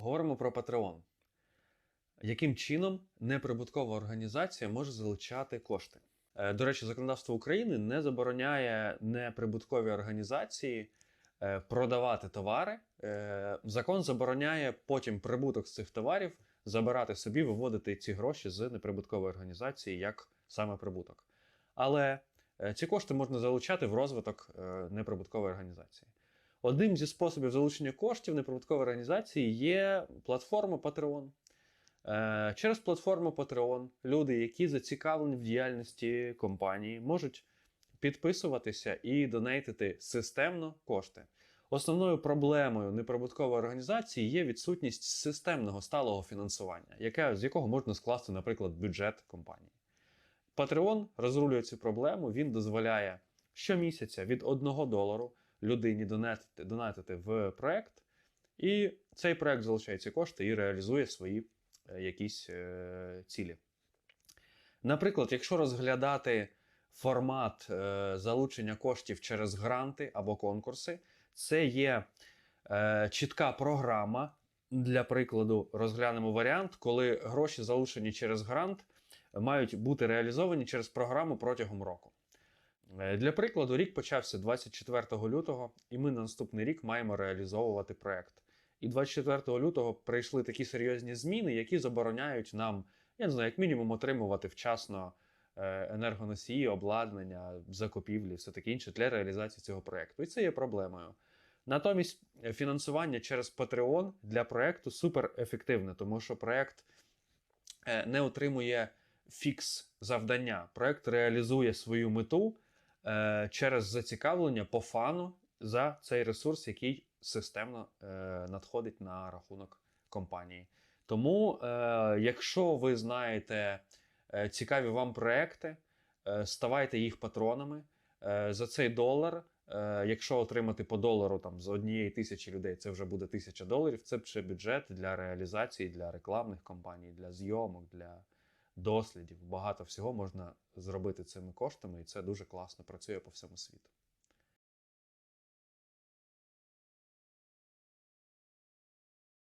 Говоримо про Patreon. Яким чином неприбуткова організація може залучати кошти? Е, До речі, законодавство України не забороняє неприбуткові організації е, продавати товари. Е, Закон забороняє потім прибуток з цих товарів забирати собі, виводити ці гроші з неприбуткової організації як саме прибуток. Але ці кошти можна залучати в розвиток неприбуткової організації. Одним зі способів залучення коштів неприбуткової організації є платформа Patreon. Е, Через платформу Patreon люди, які зацікавлені в діяльності компанії, можуть підписуватися і донейтити системно кошти. Основною проблемою неприбуткової організації є відсутність системного сталого фінансування, яке, з якого можна скласти, наприклад, бюджет компанії. Patreon розрулює цю проблему, він дозволяє щомісяця від 1 долару людині донатити, донатити в проект, і цей проект залучає ці кошти і реалізує свої е, якісь е, цілі. Наприклад, якщо розглядати формат е, залучення коштів через гранти або конкурси, це є чітка програма. Для прикладу, розглянемо варіант, коли гроші, залучені через грант, мають бути реалізовані через програму протягом року. Е, Для прикладу, рік почався 24 лютого, і ми на наступний рік маємо реалізовувати проект. І 24 лютого прийшли такі серйозні зміни, які забороняють нам, я не знаю, як мінімум, отримувати вчасно е, енергоносії, обладнання, закупівлі, все таке інше для реалізації цього проекту. І це є проблемою. Натомість е, фінансування через Patreon для проекту супер ефективне, тому що проект не отримує фікс завдання. Проект реалізує свою мету е, через зацікавлення по фану за цей ресурс, який системно е, надходить на рахунок компанії. Тому, е, якщо ви знаєте цікаві вам проекти, ставайте їх патронами. За цей долар, якщо отримати по долару там, з однієї тисячі людей, це вже буде тисяча доларів. Це ще бюджет для реалізації, для рекламних кампаній, для зйомок, для дослідів. Багато всього можна зробити цими коштами, і це дуже класно працює по всьому світу.